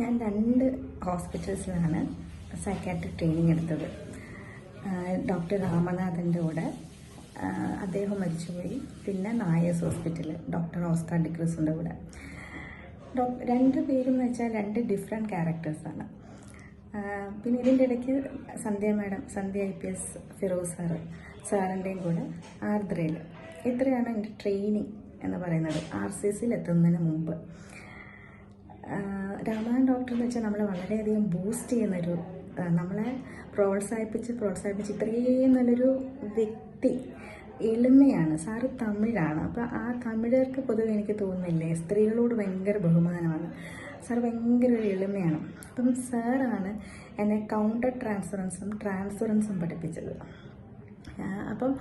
ഞാൻ രണ്ട് ഹോസ്പിറ്റൽസിലാണ് സൈക്കാട്രിക് ട്രെയിനിങ് എടുത്തത്. ഡോക്ടർ രാമനാഥന്റെ കൂടെ. അദ്ദേഹം മരിച്ചുപോയി. പിന്നെ നായസ് ഹോസ്പിറ്റൽ ഡോക്ടർ ഓസ്കാർ ഡിക്രസിന്റെ കൂടെ. രണ്ട് പേരും വെച്ചാൽ രണ്ട് ഡിഫറെന്റ് ക്യാരക്ടേഴ്സാണ് പിന്നെ ഇതിന്റെ ഇടയ്ക്ക് Sandhya madam Sandhya I P S Firoz sir സാറിന്റെയും കൂടെ ആർദ്രയിൽ ഇത്രയാണ് എന്റെ ട്രെയിനിങ് എന്ന് പറയുന്നത്. ആർ സി സിയിൽ എത്തുന്നതിന് മുമ്പ്. രാമായൺ ഡോക്ടർ എന്ന് വെച്ചാൽ നമ്മളെ വളരെയധികം ബൂസ്റ്റ് ചെയ്യുന്നൊരു നമ്മളെ പ്രോത്സാഹിപ്പിച്ച് പ്രോത്സാഹിപ്പിച്ച് ഇത്രയും നല്ലൊരു വ്യക്തി എളിമയാണ്. സാറ് തമിഴാണ്. അപ്പോൾ ആ തമിഴർക്ക് പൊതുവെ എനിക്ക് തോന്നുന്നില്ലേ സ്ത്രീകളോട് ഭയങ്കര ബഹുമാനമാണ്. സാർ ഭയങ്കര ഒരു എളിമയാണ്. അപ്പം സാറാണ് എന്നെ കൗണ്ടർ ട്രാൻസ്ഫറൻസും ട്രാൻസ്ഫറൻസും പഠിപ്പിച്ചത്. അപ്പം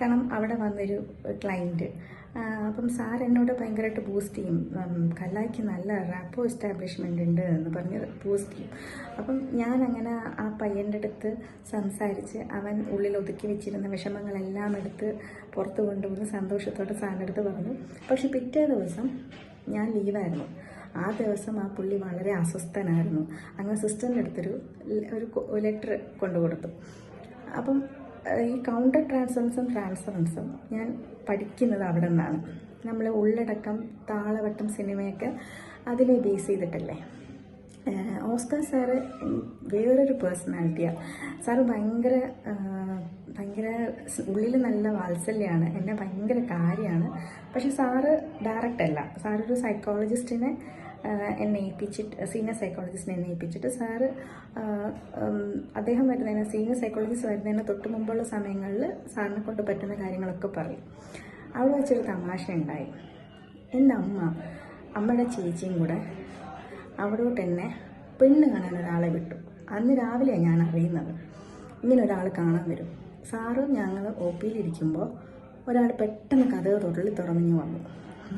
കാരണം അവിടെ വന്നൊരു ക്ലയന്റ് അപ്പം സാർ എന്നോട് ഭയങ്കരമായിട്ട് ബൂസ്റ്റ് ചെയ്യും. കല്ലായിക്ക് നല്ല റാപ്പോ എസ്റ്റാബ്ലിഷ്മെന്റ് ഉണ്ട് എന്ന് പറഞ്ഞ് ബൂസ്റ്റ് ചെയ്യും. അപ്പം ഞാൻ അങ്ങനെ ആ പയ്യന്റെ അടുത്ത് സംസാരിച്ച് അവൻ ഉള്ളിൽ ഒതുക്കി വെച്ചിരുന്ന വിഷമങ്ങളെല്ലാം എടുത്ത് പുറത്ത് കൊണ്ടുവന്ന് സന്തോഷത്തോടെ സാറിന്റെ അടുത്ത് പറഞ്ഞു. പക്ഷെ പിറ്റേ ദിവസം ഞാൻ ലീവായിരുന്നു. ആ ദിവസം ആ പുള്ളി വളരെ അസ്വസ്ഥനായിരുന്നു. അങ്ങനെ സിസ്റ്ററിന്റെ അടുത്തൊരു ഒരു ലെറ്റർ കൊണ്ടു കൊടുത്തു അപ്പം ഈ കൗണ്ടർ ട്രാൻസറൻസും ട്രാൻസ്ഫറൻസും ഞാൻ പഠിക്കുന്നത് അവിടെ നിന്നാണ്. നമ്മൾ ഉള്ളടക്കം താളവട്ടം സിനിമയൊക്കെ അതിനെ ബേസ് ചെയ്തിട്ടല്ലേ? ഓസ്കർ സാറ് വേറൊരു പേഴ്സണാലിറ്റിയാണ് സാറ് ഭയങ്കര ഭയങ്കര ഉള്ളിൽ നല്ല വാത്സല്യമാണ് എന്നെ ഭയങ്കര കാര്യമാണ് പക്ഷെ സാറ് ഡയറക്റ്റ് അല്ല. സാറൊരു സൈക്കോളജിസ്റ്റിനെ എന്നെ ഏൽപ്പിച്ചിട്ട് സീനിയർ സൈക്കോളജിസ്റ്റിനെ എന്നെ ഏൽപ്പിച്ചിട്ട് സാറ് അദ്ദേഹം വരുന്നതിന് സീനിയർ സൈക്കോളജിസ്റ്റ് വരുന്നതിന് തൊട്ട് മുമ്പുള്ള സമയങ്ങളിൽ സാറിനെ കൊണ്ട് പറ്റുന്ന കാര്യങ്ങളൊക്കെ പറയും. അവിടെ വെച്ചൊരു തമാശ ഉണ്ടായി എന്റെ അമ്മ അമ്മയുടെ ചേച്ചിയും കൂടെ അവിടോട്ട് എന്നെ പെണ്ണ് കാണാൻ ഒരാളെ വിട്ടു. അന്ന് രാവിലെയാണ് ഞാൻ അറിയുന്നത്. ഇങ്ങനെ ഒരാൾ കാണാൻ വരും. സാറും ഞങ്ങൾ ഒ പിയിലിരിക്കുമ്പോൾ ഒരാൾ പെട്ടെന്ന് കഥ തൊഴിൽ തുറന്നു വന്നു.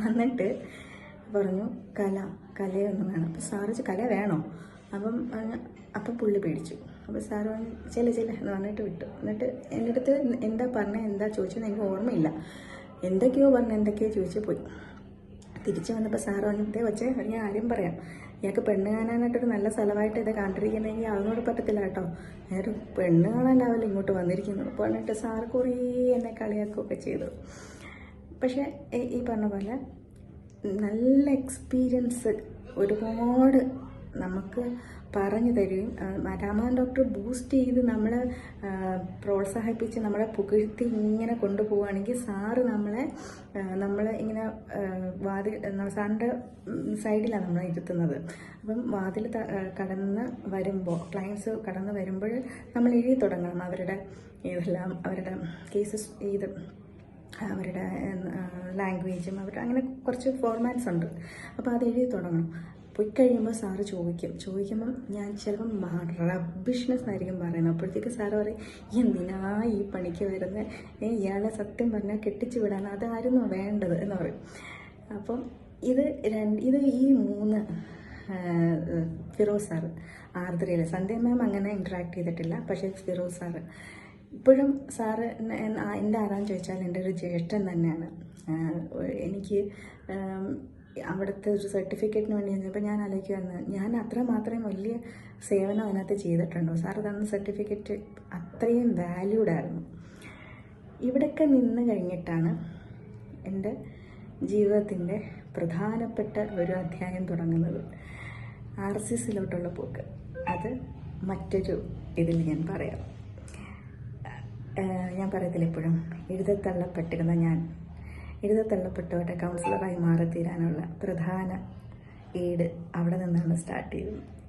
വന്നിട്ട് പറഞ്ഞു കല കലയൊന്നും വേണം. അപ്പം സാറ് കല വേണോ? അപ്പം അപ്പം പുള്ളി പേടിച്ചു. അപ്പോൾ സാറ് പറഞ്ഞു ചില ചില എന്ന് പറഞ്ഞിട്ട് വിട്ടു. എന്നിട്ട് എന്റെ അടുത്ത് എന്താ പറഞ്ഞത് എന്താ ചോദിച്ചതെന്ന് എനിക്ക് ഓർമ്മയില്ല. എന്തൊക്കെയോ പറഞ്ഞു എന്തൊക്കെയോ ചോദിച്ചു പോയി. തിരിച്ചു വന്നപ്പോൾ സാറ് വന്നിട്ടേ വെച്ച് ഞാൻ ആരും പറയാം. ഇയാൾക്ക് പെണ്ണ് കാണാനായിട്ടൊരു നല്ല സ്ഥലമായിട്ട് ഇത് കണ്ടിരിക്കുന്നതെങ്കിൽ അതിനോട് പറ്റത്തില്ല കേട്ടോ. ഞാനൊരു പെണ്ണ് കാണാനാവില്ല ഇങ്ങോട്ട് വന്നിരിക്കുന്നു. അപ്പോൾ പറഞ്ഞിട്ട് സാറ് കുറേ എന്നെ കളിയാക്കുകയൊക്കെ ചെയ്തു. പക്ഷേ ഈ പറഞ്ഞ പോലെ നല്ല എക്സ്പീരിയൻസ് ഒരുപാട് നമുക്ക് പറഞ്ഞു തരികയും ആ, ഡോക്ടർ ബൂസ്റ്റ് ചെയ്ത് നമ്മളെ പ്രോത്സാഹിപ്പിച്ച് നമ്മളെ പുകഴ്ത്തി ഇങ്ങനെ കൊണ്ടുപോവുകയാണെങ്കിൽ സാറ് നമ്മളെ നമ്മൾ ഇങ്ങനെ വാതിൽ സാറിന്റെ സൈഡിലാണ് നമ്മളെ ഇരുത്തുന്നത്. അപ്പം വാതിൽ കടന്ന് വരുമ്പോൾ ക്ലയൻസ് കടന്ന് വരുമ്പോൾ നമ്മൾ എഴുതി തുടങ്ങണം അവരുടെ ഇതെല്ലാം അവരുടെ കേസസ് ഇത്. അവരുടെ ലാംഗ്വേജും അവരുടെ അങ്ങനെ കുറച്ച് ഫോർമാറ്റ്സ് ഉണ്ട്. അപ്പോൾ അത് എഴുതി തുടങ്ങണം. പോയി കഴിയുമ്പോൾ സാറ് ചോദിക്കും. ചോദിക്കുമ്പം ഞാൻ ചിലപ്പം റബ്ബിഷ്നെസ് ആയിരിക്കും പറയുന്നത്. അപ്പോഴത്തേക്ക് സാറ് പറയും "ഈ എന്തിനാ ഈ പണിക്ക് വരുന്നത് ഏ ഇയാളെ സത്യം പറഞ്ഞാൽ കെട്ടിച്ചു വിടാൻ അതായിരുന്നു വേണ്ടത് എന്ന് പറയും. അപ്പം ഇത് രണ്ട് ഇത് ഈ മൂന്ന് ഫിറോസ് സാറ് ആർദ്രയിൽ സന്ധ്യ മാം അങ്ങനെ ഇൻട്രാക്ട് ചെയ്തിട്ടില്ല. പക്ഷേ ഫിറോസ് സാറ് ഇപ്പോഴും സാറ് എന്റെ ആരാന്ന് ചോദിച്ചാൽ എന്റെ ഒരു ജ്യേഷ്ഠൻ തന്നെയാണ്. എനിക്ക് അവിടുത്തെ ഒരു സർട്ടിഫിക്കറ്റിന് വേണ്ടി ചെന്നപ്പോൾ ഞാൻ ആലോചിക്കുമായിരുന്നു ഞാൻ അത്ര മാത്രം വലിയ സേവനം അതിനകത്ത് ചെയ്തിട്ടുണ്ടോ? സാർ തന്ന സർട്ടിഫിക്കറ്റ് അത്രയും വാല്യൂഡായിരുന്നു ഇവിടെയൊക്കെ നിന്ന് കഴിഞ്ഞിട്ടാണ് എന്റെ ജീവിതത്തിന്റെ പ്രധാനപ്പെട്ട ഒരു അധ്യായം തുടങ്ങുന്നത്. ആർ സി സിലോട്ടുള്ള പോക്ക്. അത് മറ്റൊരു ഇതിൽ ഞാൻ പറയാം. ഞാൻ പറയത്തില്ല എപ്പോഴും. എഴുതത്തള്ളപ്പെട്ടിരുന്ന ഞാൻ. എഴുതത്തള്ളപ്പെട്ടവരുടെ കൗൺസിലറായി മാറിത്തീരാനുള്ള പ്രധാന ഏട് അവിടെ നിന്നാണ് സ്റ്റാർട്ട് ചെയ്തത്.